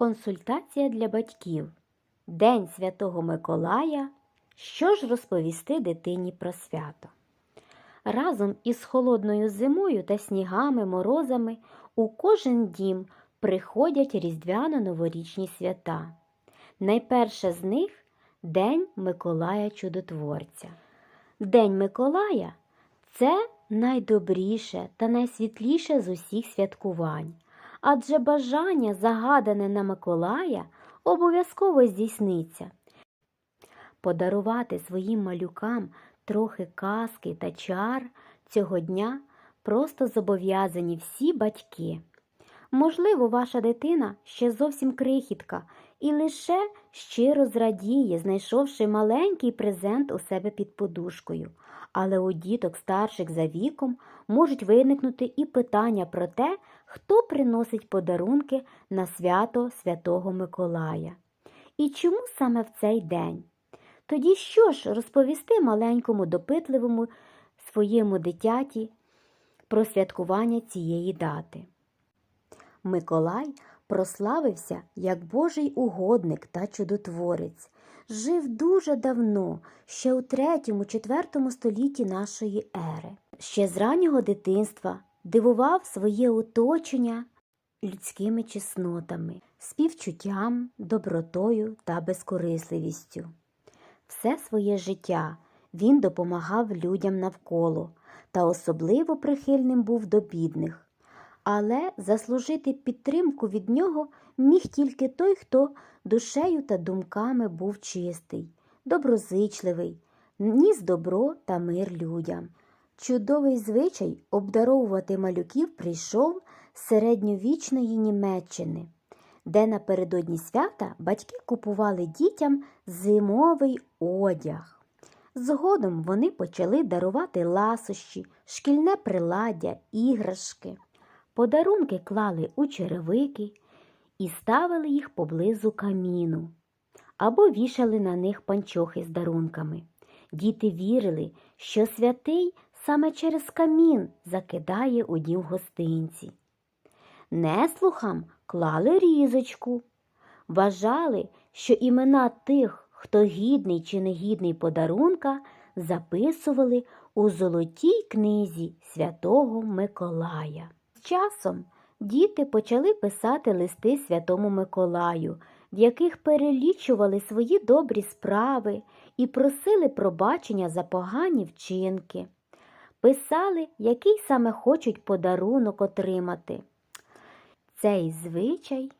Консультація для батьків. День Святого Миколая. Що ж розповісти дитині про свято? Разом із холодною зимою та снігами, морозами у кожен дім приходять різдвяно-новорічні свята. Найперше з них День Миколая Чудотворця. День Миколая це найдобріше та найсвітліше з усіх святкувань, адже бажання, загадане на Миколая, обов'язково здійсниться. Подарувати своїм малюкам трохи казки та чар цього дня просто зобов'язані всі батьки. Можливо, ваша дитина ще зовсім крихітка і лише щиро зрадіє, знайшовши маленький презент у себе під подушкою. Але у діток старших за віком можуть виникнути і питання про те, хто приносить подарунки на свято Святого Миколая. І чому саме в цей день? Тоді що ж розповісти маленькому допитливому своєму дитяті про святкування цієї дати? Миколай прославився як Божий угодник та чудотворець. Жив дуже давно, ще у третьому-четвертому столітті нашої ери. Ще з раннього дитинства дивував своє оточення людськими чеснотами, співчуттям, добротою та безкорисливістю. Все своє життя він допомагав людям навколо та особливо прихильним був до бідних. Але заслужити підтримку від нього міг тільки той, хто душею та думками був чистий, доброзичливий, ніс добро та мир людям. Чудовий звичай обдаровувати малюків прийшов з середньовічної Німеччини, де напередодні свята батьки купували дітям зимовий одяг. Згодом вони почали дарувати ласощі, шкільне приладдя, іграшки. Подарунки клали у черевики і ставили їх поблизу каміну або вішали на них панчохи з дарунками. Діти вірили, що святий саме через камін закидає у дім гостинці. Неслухам клали різочку. Вважали, що імена тих, хто гідний чи негідний подарунка, записували у золотій книзі святого Миколая. Часом діти почали писати листи святому Миколаю, в яких перелічували свої добрі справи і просили пробачення за погані вчинки. Писали, який саме хочуть подарунок отримати. Цей звичай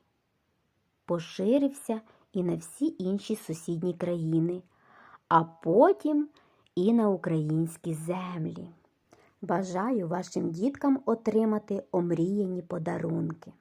поширився і на всі інші сусідні країни, а потім і на українські землі. Бажаю вашим діткам отримати омріяні подарунки.